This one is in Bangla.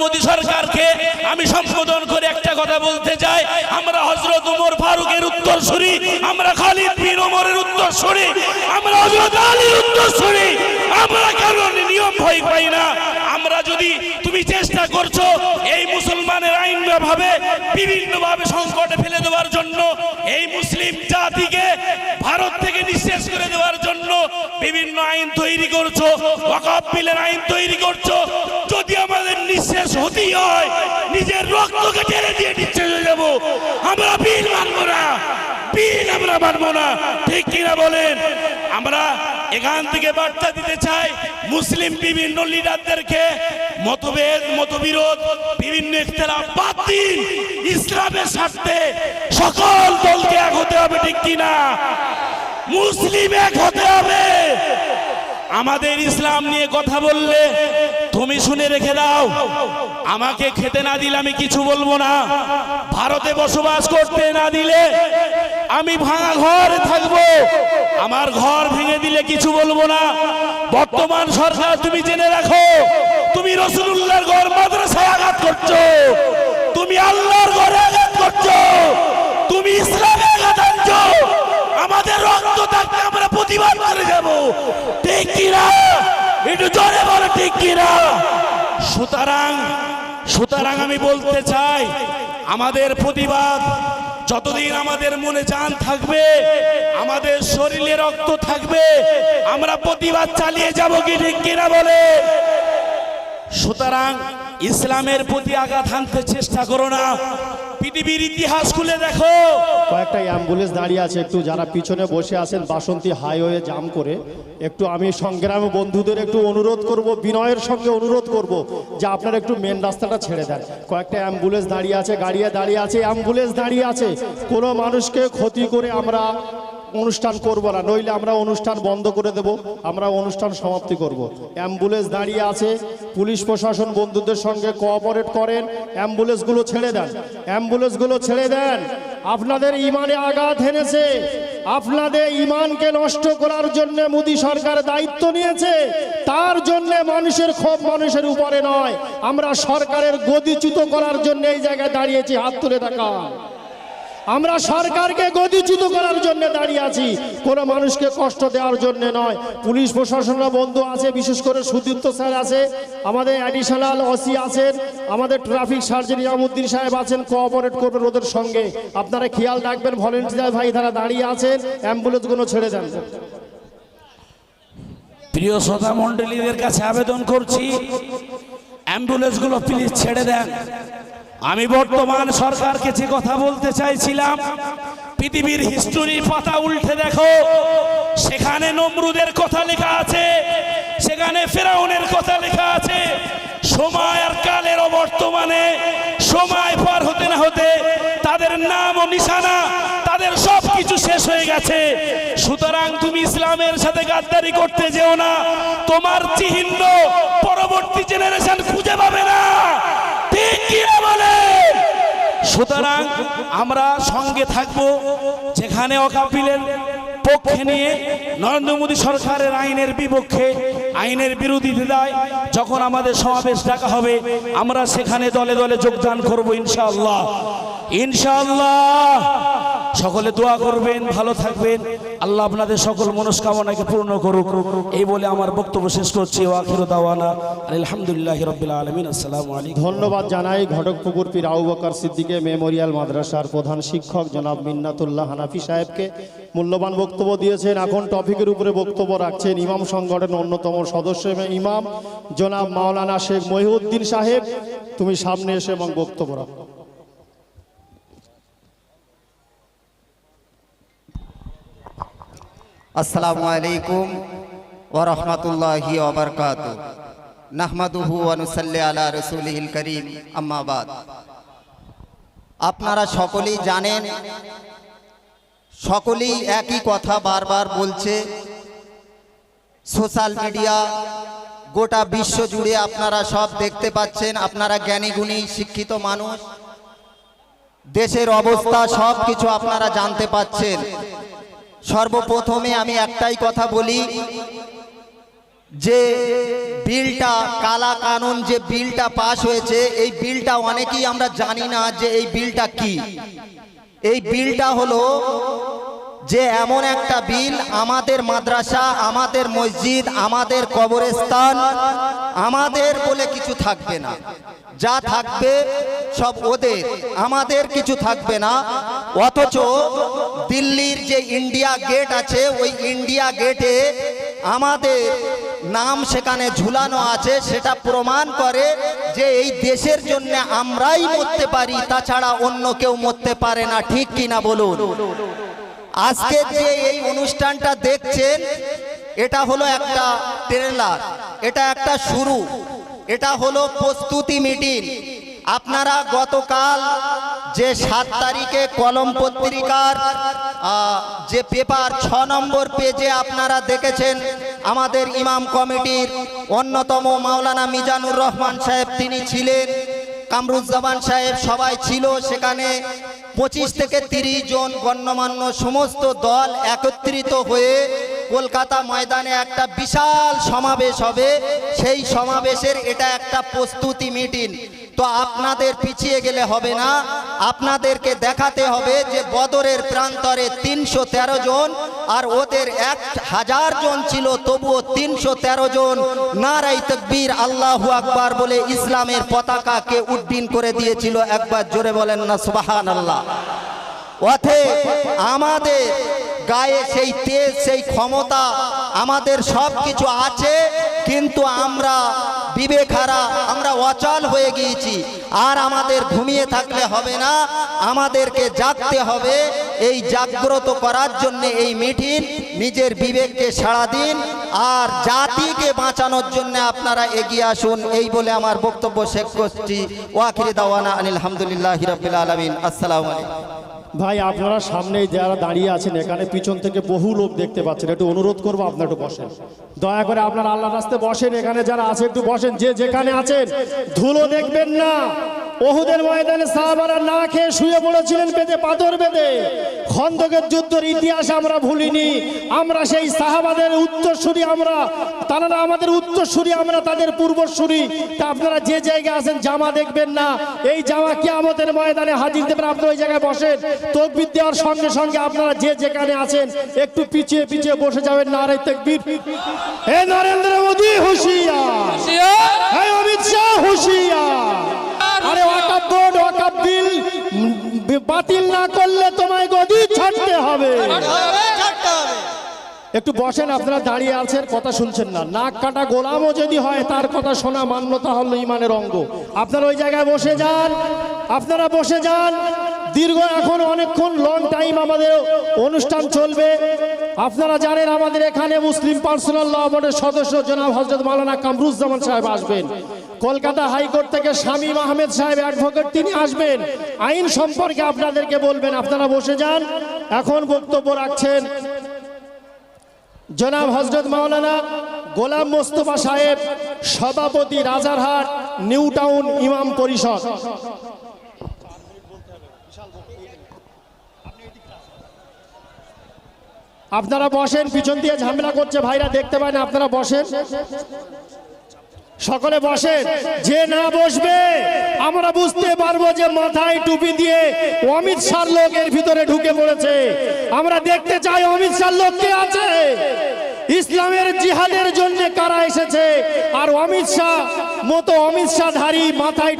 মোদী সরকারকে আমি সম্বোধন করে একটা কথা বলতে চাই। আমরা হজরত উমর ফারুকের উত্তর শুনি আমরা খালিদ বিন উত্তর শুনি আমরা হজরত আলীর উত্তর শুনি আমরা কারণ নিয়ম ভয় পাই না। আমরা যদি তুমি চেষ্টা করছ এই মুসলমানের আইন ভাবে বিভিন্ন ভাবে সংকটে ফেলে দেওয়ার জন্য, এই মুসলিম জাতিকে ভারত থেকে নিঃশেষ করে দেওয়ার জন্য বিভিন্ন আইন তৈরি করছ ওয়াকাফ বিলের আইন তৈরি করছ নিঃশেষ হতেই হয়। নিজের রক্তকে টেনে দিয়ে নিঃশেষ হয়ে যাব। আমরা বিল মানবো না। বিল আমরা মানবো না। ঠিক কিনা বলেন? আমরা এখান থেকে বার্তা দিতে চাই মুসলিম বিভিন্ন লিডারদেরকে। মতভেদ, মতবিরোধ, বিভিন্ন ইখতিলাফ বাদ দিন। ইসলামের স্বার্থে সকল দলকে এক হতে হবে, ঠিক কিনা? মুসলিম এক হতে হবে। আমাদের ইসলাম নিয়ে কথা বললে তুমি শুনে রেখে দাও। আমাকে খেতে না দিলে আমি কিছু বলব না। ভারতে বসবাস করতে না দিলে আমি ভাঙা ঘরে থাকব। আমার ঘর ভেঙে দিলে কিছু বলব না। বর্তমান সরকার, তুমি জেনে রাখো, তুমি রসুল্লাহর ঘর মাদ্রাসায় আঘাত করছ। তুমি আল্লাহর ঘরে আঘাত করছ। তুমি ইসলামে আঘাত আনছো। আমাদের রক্ত থাকতে আমরা প্রতিবাদ করে যাব। ঠিক কিনা একটু ঠিক কিনা সুতরাং সুতরাং আমি বলতে চাই, আমাদের প্রতিবাদ যতদিন আমাদের মনে যান থাকবে, আমাদের শরীরে রক্ত থাকবে, আমরা প্রতিবাদ চালিয়ে যাব কি ঠিক কিনা বলে? সুতরাং ইসলামের প্রতি আঘাত হানতে চেষ্টা করো না। পৃথিবীর ইতিহাস খুলে দেখো। কয়েকটা অ্যাম্বুলেন্স দাঁড়িয়ে আছে একটু, যারা পিছনে বসে আছেন, বাসন্তী হাইওয়ে জাম করে। একটু আমি সংগ্রামী বন্ধুদের একটু অনুরোধ করব, বিনয়ের সঙ্গে অনুরোধ করব, যে আপনারা একটু মেন রাস্তাটা ছেড়ে দেন। কয়েকটা অ্যাম্বুলেন্স দাঁড়িয়ে আছে, গাড়িয়ে দাঁড়িয়ে আছে, অ্যাম্বুলেন্স দাঁড়িয়ে আছে। কোনো মানুষকে ক্ষতি করে আমরা অনুষ্ঠান করব না, নইলে আমরা অনুষ্ঠান বন্ধ করে দেব, আমরা অনুষ্ঠান সমাপ্তি করব। অ্যাম্বুলেন্স দাঁড়িয়ে আছে, পুলিশ প্রশাসন বন্ধুদের সঙ্গে কোঅপারেট করেন, অ্যাম্বুলেন্সগুলো ছেড়ে দেন, অ্যাম্বুলেন্সগুলো ছেড়ে দেন। আপনাদের ইমানে আঘাত হেনেছে, আপনাদের ইমানকে নষ্ট করার জন্য মোদী সরকার দায়িত্ব নিয়েছে, তার জন্য মানুষের ক্ষোভ মানুষের উপরে নয়, আমরা সরকারের গদিচ্যুত করার জন্য এই জায়গায় দাঁড়িয়েছি, হাত তুলে থাকা আমরা সরকারকে গদিচ্যুত করার জন্য দাঁড়িয়ে আছি। কোনো মানুষকে কষ্ট দেওয়ার জন্য নয়। পুলিশ প্রশাসনরা বন্ধু আছে, বিশেষ করে সুদীপ্ত স্যার আছে, আমাদের অ্যাডিশনাল ওসি আছেন, আমাদের ট্রাফিক সার্জন ইয়ামুদ্দিন সাহেব আছেন কোঅপারেট করবেন ওদের সঙ্গে। আপনারা খেয়াল রাখবেন ভলেন্টিয়ার ভাই তারা দাঁড়িয়ে আছেন অ্যাম্বুলেন্সগুলো ছেড়ে দেন প্রিয় শ্রোতা মণ্ডলীদের কাছে আবেদন করছি অ্যাম্বুলেন্সগুলো প্লিজ ছেড়ে দেন। আমি বর্তমান সরকারকে যে কথা বলতে চাইছিলাম, পৃথিবীর হিস্টোরির পাতা উল্টে দেখো। সেখানে নমরুদের কথা লেখা আছে, সেখানে ফেরাউনের কথা লেখা আছে। সময় আর কালের অবর্তমানে, সময় পার হতে না হতে তাদের নাম ও নিশানা, তাদের সব কিছু শেষ হয়ে গেছে। সুতরাং তুমি ইসলামের সাথে গাদ্দারি করতে যেও না। তোমার চিহ্ন পরবর্তী জেনারেশন খুঁজে পাবে না। ঠিক সুতরাং আমরা সঙ্গে থাকব যেখানে অকাপিলের পক্ষে নিয়ে নরেন্দ্র মোদী সরকারের আইনের বিপক্ষে, আইনের বিরোধী দেয় যখন আমাদের সমাবেশ ডাকা হবে, আমরা সেখানে দলে দলে যোগদান করব ইনশাআল্লাহ। ইনশাআল্লাহ। সকলে দোয়া করবেন, ভালো থাকবেন। আল্লাহ আপনাদের সকল মনস্কামনাকে পূর্ণ করুক। এই বলে আমার বক্তব্য শেষ করছি। দাওয়ানা আলহামদুলিল্লাহ আলমিন। আসসালামু ধন্যবাদ জানাই ঘটকপুকুর পীর আবু বকর সিদ্দিকে মেমোরিয়াল মাদ্রাসার প্রধান শিক্ষক জনাব মিন্নাতুল্লাহ হানাফি সাহেবকে মূল্যবান বক্তব্য দিয়েছেন। এখন টপিকের উপরে বক্তব্য রাখছেন ইমাম সংগঠনের অন্যতম সদস্য ইমাম জনাব মাওলানা শেখ মহিউদ্দিন সাহেব। তুমি সামনে এসে এবং বক্তব্য রাখো। আসসালামু আলাইকুম ওয়া রাহমাতুল্লাহি ওয়া বারাকাতু নাহমাদুহু ওয়া নুসাল্লি আলা রাসূলিহিল কারীম। আম্মা বাদ। আপনারা সকলেই জানেন, সকলেই একই কথা বারবার বলছে, সোশ্যাল মিডিয়া গোটা বিশ্ব জুড়ে আপনারা সব দেখতে পাচ্ছেন, আপনারা জ্ঞানী গুণী, শিক্ষিত মানুষ, দেশের অবস্থা সব কিছু আপনারা জানতে পাচ্ছেন। সর্বপ্রথমে আমি একটাই কথা বলি, যে বিলটা, কালা কানুন যে বিলটা পাশ হয়েছে, এই বিলটা অনেকেই আমরা জানি না যে এই বিলটা কি। এই বিলটা হলো যে এমন একটা বিল আমাদের মাদ্রাসা, আমাদের মসজিদ, আমাদের কবরস্থান, আমাদের বলে কিছু থাকবে না। যা থাকবে সব ওদের, আমাদের কিছু থাকবে না। অথচ দিল্লির যে ইন্ডিয়া গেট আছে, ওই ইন্ডিয়া গেটে আমাদের নাম সেখানে ঝুলানো আছে, সেটা প্রমাণ করে যে এই দেশের জন্য আমরাই মরতে পারি, তাছাড়া অন্য কেউ মরতে পারে না, ঠিক কিনা বলুন? আজকে যে এই অনুষ্ঠানটা দেখছেন, এটা হলো একটা ট্রেলার এটা একটা শুরু, এটা হলো প্রস্তুতি মিটিং আপনারা গতকাল যে সাত তারিখে কলম পত্রিকার যে পেপার ছ নম্বর পেজে আপনারা দেখেছেন, আমাদের ইমাম কমিটির অন্যতম মাওলানা মিজানুর রহমান সাহেব তিনি ছিলেন, কামরুজ্জামান সাহেব সবাই ছিল সেখানে, পঁচিশ থেকে তিরিশ জন গণ্যমান্য সমস্ত দল একত্রিত হয়ে কলকাতা ময়দানে একটা বিশাল সমাবেশ হবে। সেই সমাবেশের এটা একটা প্রস্তুতি মিটিং। তো আপনাদের পিছিয়ে গেলে হবে না। আপনাদেরকে দেখাতে হবে যে বদরের প্রান্তরে তিনশো তেরো জন আর ওদের এক হাজার জন ছিল, তবুও তিনশো তেরো জন। নারাই তকবীর আল্লাহু আকবার বলে ইসলামের পতাকাকে উড্ডীন করে দিয়েছিল। একবার জোরে বলেন না সুবাহান আল্লাহ অথে আমাদের গায়ে সেই তেজ, সেই ক্ষমতা আমাদের সব কিছু আছে, কিন্তু আমরা বিবেকারা আমরা অচল হয়ে গিয়েছি। আর আমাদের ঘুমিয়ে থাকলে হবে না, আমাদেরকে জাগতে হবে। এই জাগ্রত করার জন্য এই মিটিং নিজের বিবেককে সাড়া দিন, আর জাতিকে বাঁচানোর জন্য আপনারা এগিয়ে আসুন। এই বলে আমার বক্তব্য শেষ করছি। ওয়াকিরি দাওয়ানা আনিল হামদুলিল্লাহ হিরবিল আলমিন। আসসালামু আলাইকুম। ভাই, আপনারা সামনে যারা দাঁড়িয়ে আছেন এখানে, পিছন থেকে বহু লোক দেখতে পাচ্ছেন। একটু অনুরোধ করব, আপনার একটু বসেন। দয়া করে আপনার আল্লাহ রাস্তে বসেন, এখানে যারা আছে একটু বসেন। যে যেখানে আছেন, ধুলো দেখবেন না। ওহুদের ময়দানে সাহাবারা না খেয়ে শুয়ে পড়েছিলেন বেঁধে পাথর বেঁধে। খন্দকের যুদ্ধের ইতিহাস আমরা ভুলিনি। আমরা সেই সাহাবাদের উত্তরসূরি আমরা তারা আমাদের উত্তরসূরি আমরা তাদের পূর্বসূরি। তা আপনারা যে জায়গায় আছেন জামা দেখবেন না। এই জামা কি আমাদের ময়দানে হাজির দেবেন। আপনারা ওই জায়গায় বসেন। তকবির দেওয়ার সঙ্গে সঙ্গে আপনারা যে যেখানে আছেন একটু পিছিয়ে পিছিয়ে বসে যাবেন নারে তকবির। হে নরেন্দ্র মোদী হুঁশিয়ার। হে অমিত শাহ হুঁশিয়ার। আরে ওয়াকাব বোর্ড ওয়াকাব বিল বাতিল না করলে তোমায় গদি ছাড়তে হবে। একটু বসেন আপনারা দাঁড়িয়ে আছেন কথা শুনছেন না। নাক কাটা গোলামও যদি হয় তার কথা শোনা মান্যতা হল ইমানের অঙ্গ। আপনারা ওই জায়গায় বসে যান আপনারা বসে যান। দীর্ঘ এখন অনেকক্ষণ লং টাইম আমাদের অনুষ্ঠান চলবে। আপনারা জানেন আমাদের এখানে মুসলিম পার্সোনাল ল বোর্ডের সদস্য জনাব হজরত মাওলানা কামরুজ্জামান সাহেব আসবেন। কলকাতা হাইকোর্ট থেকে শামীম আহমেদ সাহেব অ্যাডভোকেট তিনি আসবেন। আইন সম্পর্কে আপনাদেরকে বলবেন, আপনারা বসে যান। এখন বক্তব্য রাখছেন জনাব হজরত মাওলানা গোলাম মোস্তফা সাহেব, সভাপতি রাজারহাট নিউ টাউন ইমাম পরিষদ। আপনারা বসেন, পিছন দিয়ে ঝামেলা করছে ভাইরা, দেখতে পায় না আপনারা বসেন। সকলে বসেন, যে না বসবে, আমরা বুঝতে পারব যে মাথায় টুপি দিয়ে অমিত শাহ লোক এর ভিতরে ঢুকে পড়েছে। আমরা দেখতে চাই অমিত শাহ লোক কে আছে? ইসলামের জিহাদের জন্য কারা এসেছে? আর অমিত শাহ মতো অমিত শাহ ধারী মাথায়